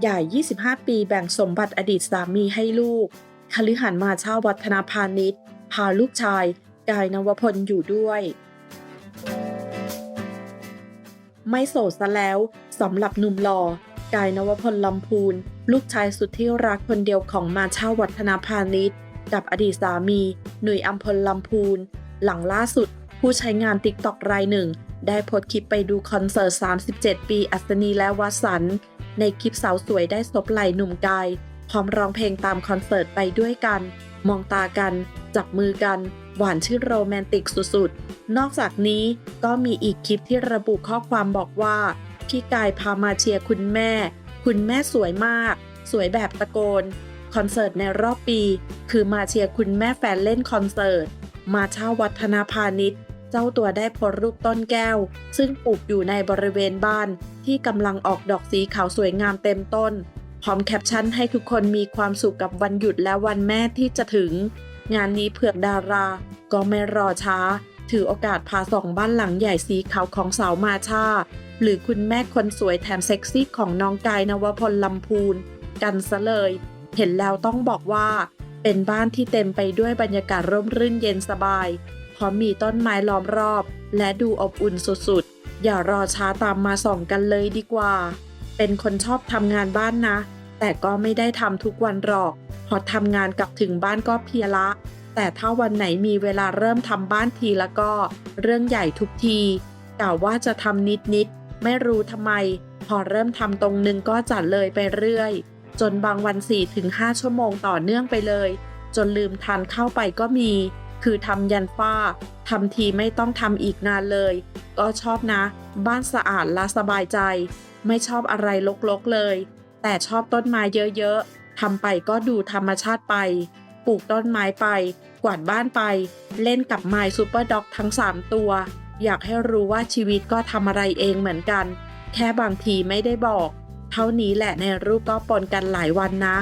ใหญ่ 25 ปีแบ่งสมบัติอดีตสามีให้ลูกคฤหันมาเช่าวัฒนาพาณิชย์ พาลูกชาย กายนวพลอยู่ด้วย ไม่โสดซะแล้วสำหรับหนุ่มหล่อกายนวพลลำพูน ลูกชายสุดที่รักคนเดียวของมาเช่าวัฒนาพาณิชย์ กับอดีตสามี หนุ่ยอัมพลลำพูน หลังล่าสุด ผู้ใช้งานติ๊กต็อกรายหนึ่ง ได้โพสคลิปไปดูคอนเสิร์ต 37 ปีอัศนีและวสันต์ในคลิปสาวสวยได้ซบไหล่หนุ่มกาย พร้อมร้องเพลงตามคอนเสิร์ตไปด้วยกัน มองตากัน จับมือกัน หวานชื่นโรแมนติกสุดๆ นอกจากนี้ก็มีอีกคลิปที่ระบุข้อความบอกว่า พี่กายพามาเชียร์คุณแม่ คุณแม่สวยมาก สวยแบบตะโกน คอนเสิร์ตในรอบปี คือมาเชียร์คุณแม่แฟนเล่นคอนเสิร์ต มาเช่าวัฒนาพาณิชย์ เจ้าตัวได้พสต์รูปต้นแก้ว ซึ่งปลูกอยู่ในบริเวณบ้านที่กำลังออกดอกสีขาวสวยงามเต็มต้น พร้อมแคปชั่นให้ทุกคนมีความสุขกับวันหยุดและวันแม่ที่จะถึง งานนี้เผือกดารา ก็ไม่รอช้า ถือโอกาสพาสองบ้านหลังใหญ่สีขาวของสาวมาชาหรือคุณแม่คนสวยแถมเซ็กซี่ของน้องกายนวพลลำพูน กันซะเลย เห็นแล้วต้องบอกว่า เป็นบ้านที่เต็มไปด้วยบรรยากาศร่มรื่นเย็นสบาย ร้อมมีต้นไม้ล้อมรอบ และดูอบอุ่นสุดๆ อย่ารอช้าตามมาส่องกันเลยดีกว่า เป็นคนชอบทำงานบ้านนะ แต่ก็ไม่ได้ทำทุกวันหรอก พอทำงานกลับถึงบ้านก็เพลียละ แต่ถ้าวันไหนมีเวลาเริ่มทำบ้านทีแล้วก็ เรื่องใหญ่ทุกทีกล่าวว่าจะทำนิดๆ ไม่รู้ทำไม พอเริ่มทำตรงนึงก็จัดเลยไปเรื่อย จนบางวัน4-5ชั่วโมงต่อเนื่องไปเลย จนลืมทานเข้าไปก็มี คือทำยันฝ้าทำทีไม่ต้องทำอีกนานเลย ก็ชอบนะ บ้านสะอาดและสบายใจ ไม่ชอบอะไรลกๆเลย แต่ชอบต้นไม้เยอะๆทำไปก็ดูธรรมชาติไป ปลูกต้นไม้ไป กวาดบ้านไป เล่นกับไมซูเปอร์ด็อกทั้ง 3 ตัว อยากให้รู้ว่าชีวิตก็ทำอะไรเองเหมือนกัน แค่บางทีไม่ได้บอก เท่านี้แหละในรูปก็ปนกันหลายวันนะ